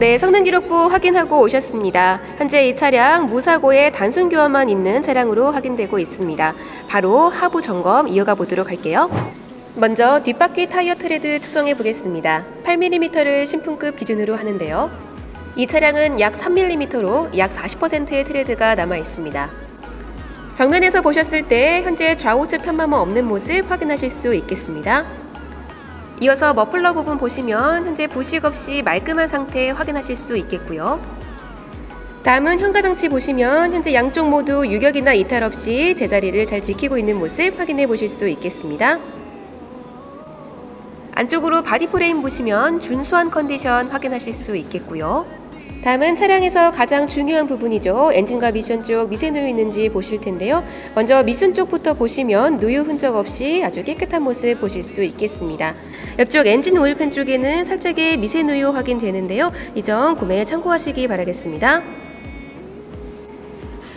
네, 성능 기록부 확인하고 오셨습니다. 현재 이 차량 무사고에 단순 교환만 있는 차량으로 확인되고 있습니다. 바로 하부 점검 이어가 보도록 할게요. 먼저 뒷바퀴 타이어 트레드 측정해 보겠습니다. 8mm를 신품급 기준으로 하는데요. 이 차량은 약 3mm로 약 40%의 트레드가 남아 있습니다. 정면에서 보셨을 때 현재 좌우측 편마모 없는 모습 확인하실 수 있겠습니다. 이어서 머플러 부분 보시면 현재 부식 없이 말끔한 상태 확인하실 수 있겠고요. 다음은 현가장치 보시면 현재 양쪽 모두 유격이나 이탈 없이 제자리를 잘 지키고 있는 모습 확인해 보실 수 있겠습니다. 안쪽으로 바디 프레임 보시면 준수한 컨디션 확인하실 수 있겠고요. 다음은 차량에서 가장 중요한 부분이죠. 엔진과 미션 쪽 미세 누유 있는지 보실 텐데요. 먼저 미션 쪽부터 보시면 누유 흔적 없이 아주 깨끗한 모습 보실 수 있겠습니다. 옆쪽 엔진 오일팬 쪽에는 살짝의 미세 누유 확인되는데요. 이 점 구매에 참고하시기 바라겠습니다.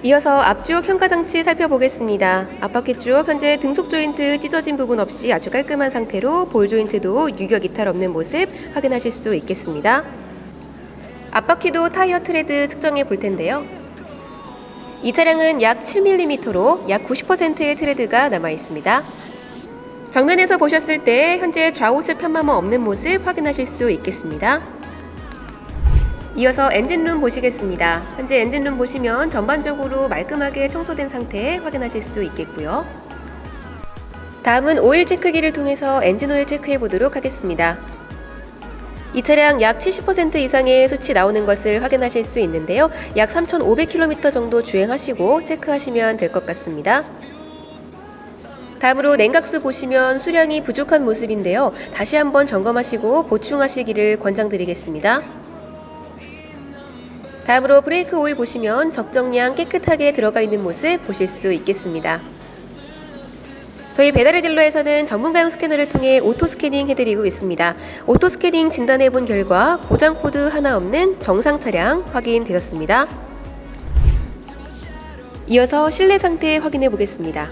이어서 앞쪽 현가장치 살펴보겠습니다. 앞바퀴 쪽 현재 등속 조인트 찢어진 부분 없이 아주 깔끔한 상태로 볼 조인트도 유격 이탈 없는 모습 확인하실 수 있겠습니다. 앞바퀴도 타이어 트레드 측정해 볼 텐데요. 이 차량은 약 7mm로 약 90%의 트레드가 남아 있습니다. 정면에서 보셨을 때 현재 좌우측 편마모 없는 모습 확인하실 수 있겠습니다. 이어서 엔진룸 보시겠습니다. 현재 엔진룸 보시면 전반적으로 말끔하게 청소된 상태 확인하실 수 있겠고요. 다음은 오일 체크기를 통해서 엔진 오일 체크해 보도록 하겠습니다. 이 차량 약 70% 이상의 수치 나오는 것을 확인하실 수 있는데요. 약 3,500km 정도 주행하시고 체크하시면 될 것 같습니다. 다음으로 냉각수 보시면 수량이 부족한 모습인데요. 다시 한번 점검하시고 보충하시기를 권장드리겠습니다. 다음으로 브레이크 오일 보시면 적정량 깨끗하게 들어가 있는 모습 보실 수 있겠습니다. 저희 배달의 딜러에서는 전문가용 스캐너를 통해 오토 스캐닝 해드리고 있습니다. 오토 스캐닝 진단해 본 결과 고장 코드 하나 없는 정상 차량 확인되었습니다. 이어서 실내 상태 확인해 보겠습니다.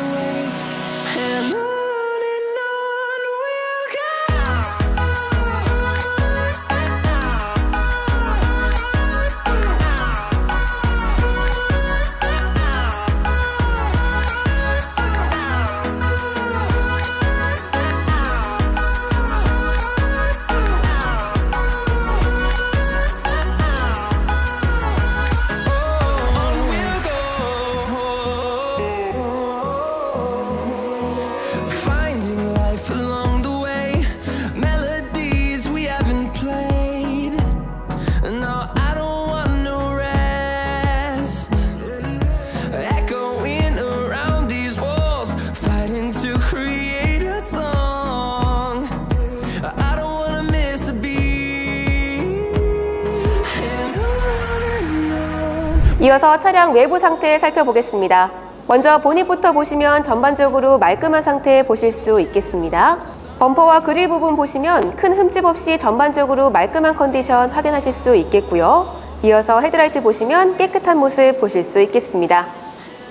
이어서 차량 외부 상태 살펴보겠습니다. 먼저 보닛부터 보시면 전반적으로 말끔한 상태 보실 수 있겠습니다. 범퍼와 그릴 부분 보시면 큰 흠집 없이 전반적으로 말끔한 컨디션 확인하실 수 있겠고요. 이어서 헤드라이트 보시면 깨끗한 모습 보실 수 있겠습니다.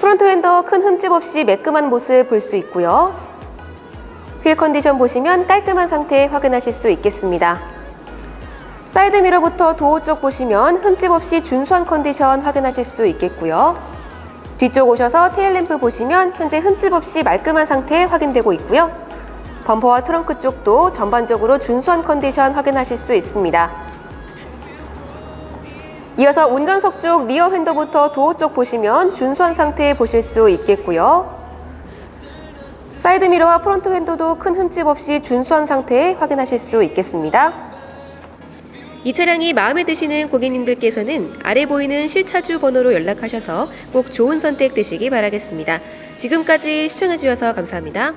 프론트 휀더 큰 흠집 없이 매끈한 모습 볼 수 있고요. 휠 컨디션 보시면 깔끔한 상태 확인하실 수 있겠습니다. 사이드 미러부터 도어 쪽 보시면 흠집 없이 준수한 컨디션 확인하실 수 있겠고요. 뒤쪽 오셔서 테일램프 보시면 현재 흠집 없이 말끔한 상태 확인되고 있고요. 범퍼와 트렁크 쪽도 전반적으로 준수한 컨디션 확인하실 수 있습니다. 이어서 운전석 쪽 리어 핸더부터 도어 쪽 보시면 준수한 상태 보실 수 있겠고요. 사이드 미러와 프론트 핸더도 큰 흠집 없이 준수한 상태 확인하실 수 있겠습니다. 이 차량이 마음에 드시는 고객님들께서는 아래 보이는 실차주 번호로 연락하셔서 꼭 좋은 선택 되시기 바라겠습니다. 지금까지 시청해주셔서 감사합니다.